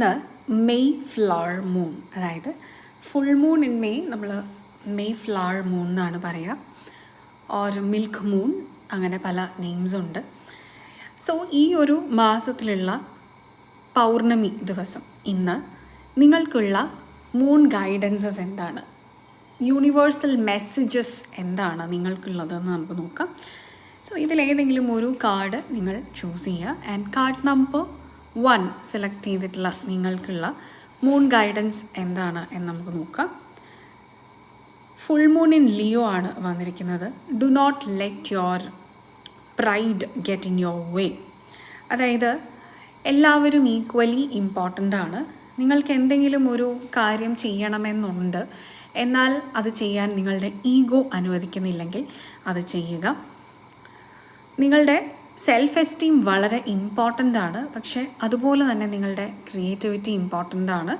ഇന്ന് May flower moon. അതായത് full moon in May നമ്മൾ മെയ് ഫ്ലവർ മൂൺ എന്നാണ് പറയുക ഓർ മിൽക്ക് മൂൺ അങ്ങനെ പല നെയിംസ് ഉണ്ട്. സോ ഈ ഒരു മാസത്തിലുള്ള പൗർണമി ദിവസം ഇന്ന് നിങ്ങൾക്കുള്ള മൂൺ ഗൈഡൻസസ് എന്താണ്? യൂണിവേഴ്സൽ മെസ്സേജസ് എന്താണ് നിങ്ങൾക്കുള്ളതെന്ന് നമുക്ക് നോക്കാം. സോ ഇതിലേതെങ്കിലും ഒരു കാർഡ് നിങ്ങൾ ചൂസ് ചെയ്യുക. And card number one select ചെയ്തിട്ടുള്ള നിങ്ങൾക്കുള്ള മൂൺ ഗൈഡൻസ് എന്താണ് എന്ന് നമുക്ക് നോക്കാം. ഫുൾ മൂൺ ഇൻ ലിയോ ആണ് വന്നിരിക്കുന്നത്. Do not let your pride get in your way അതായത് എല്ലാവരും ഈക്വലി ഇമ്പോർട്ടന്റ് ആണ്. നിങ്ങൾക്ക് എന്തെങ്കിലും ഒരു കാര്യം ചെയ്യണമെന്നുണ്ട്. എന്നാൽ അത് ചെയ്യാൻ നിങ്ങളുടെ ഈഗോ അനുവദിക്കുന്നില്ലെങ്കിൽ അത് ചെയ്യുക. നിങ്ങളുടെ സെൽഫ് എസ്റ്റീം വളരെ ഇമ്പോർട്ടന്റ് ആണ്. പക്ഷേ അതുപോലെ തന്നെ നിങ്ങളുടെ ക്രിയേറ്റിവിറ്റി ഇമ്പോർട്ടന്റ് ആണ്.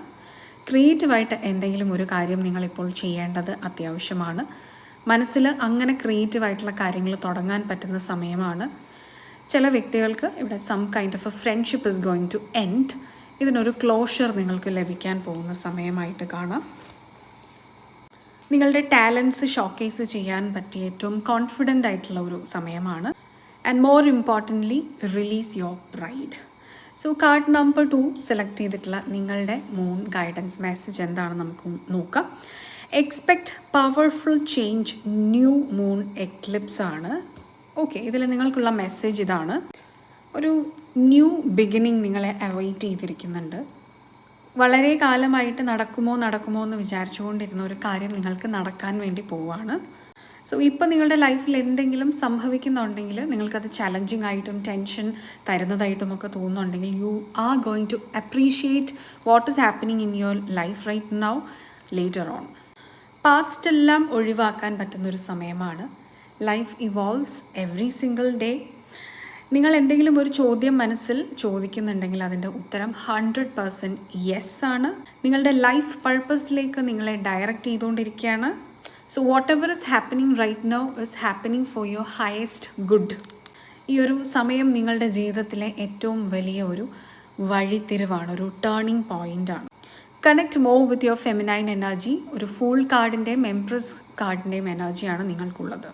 ക്രിയേറ്റീവായിട്ട് എന്തെങ്കിലും ഒരു കാര്യം നിങ്ങളിപ്പോൾ ചെയ്യേണ്ടത് അത്യാവശ്യമാണ്. മനസ്സിൽ അങ്ങനെ ക്രിയേറ്റീവായിട്ടുള്ള കാര്യങ്ങൾ തുടങ്ങാൻ പറ്റുന്ന സമയമാണ്. ചില വ്യക്തികൾക്ക് ഇവിടെ some kind of a friendship is going to end ഇതിനൊരു ക്ലോഷർ നിങ്ങൾക്ക് ലഭിക്കാൻ പോകുന്ന സമയമായിട്ട് കാണാം. നിങ്ങളുടെ ടാലൻസ് ഷോക്കേസ് ചെയ്യാൻ പറ്റിയ ഏറ്റവും കോൺഫിഡന്റ് ആയിട്ടുള്ള ഒരു സമയമാണ്. And more importantly release your pride so card number two select ചെയ്തിട്ടുള്ള നിങ്ങളുടെ മൂൺ ഗൈഡൻസ് മെസ്സേജ് എന്താണെന്ന് നമുക്ക് നോക്കാം. Expect powerful change new moon eclipse ആണ്. ഓക്കെ ഇതിൽ നിങ്ങൾക്കുള്ള മെസ്സേജ് ഇതാണ്. ഒരു ന്യൂ ബിഗിനിങ് നിങ്ങളെ അവൈറ്റ് ചെയ്തിരിക്കുന്നുണ്ട്. വളരെ കാലമായിട്ട് നടക്കുമോ നടക്കുമോ എന്ന് വിചാരിച്ചുകൊണ്ടിരുന്ന ഒരു കാര്യം നിങ്ങൾക്ക് നടക്കാൻ വേണ്ടി പോവാണ്. സോ ഇപ്പോൾ നിങ്ങളുടെ ലൈഫിൽ എന്തെങ്കിലും സംഭവിക്കുന്നുണ്ടെങ്കിൽ നിങ്ങൾക്കത് ചലഞ്ചിങ് ആയിട്ടും ടെൻഷൻ തരുന്നതായിട്ടും ഒക്കെ തോന്നുന്നുണ്ടെങ്കിൽ you are going to appreciate what is happening in your life right now later on past എല്ലാം ഒഴിവാക്കാൻ പറ്റുന്നൊരു സമയമാണ്. Life evolves every single day നിങ്ങൾ എന്തെങ്കിലും ഒരു ചോദ്യം മനസ്സിൽ ചോദിക്കുന്നുണ്ടെങ്കിൽ അതിന്റെ ഉത്തരം ഹൺഡ്രഡ് പേഴ്സന്റ് യെസ് ആണ്. നിങ്ങളുടെ ലൈഫ് പർപ്പസിലേക്ക് നിങ്ങളെ ഡയറക്റ്റ് ചെയ്തുകൊണ്ടിരിക്കുകയാണ്. So whatever is happening right now is happening for your highest good ഈ ഒരു സമയം നിങ്ങളുടെ ജീവിതത്തിലെ ഏറ്റവും വലിയ ഒരു വഴിത്തിരിവാണ് ഒരു ടേണിംഗ് പോയിന്റ് ആണ്. Connect more with your feminine energy ഒരു ഫുൾ കാർഡിന്റെയും എംപ്രസ് കാർഡിന്റെയും എനർജിയാണ് നിങ്ങൾക്കുള്ളത്.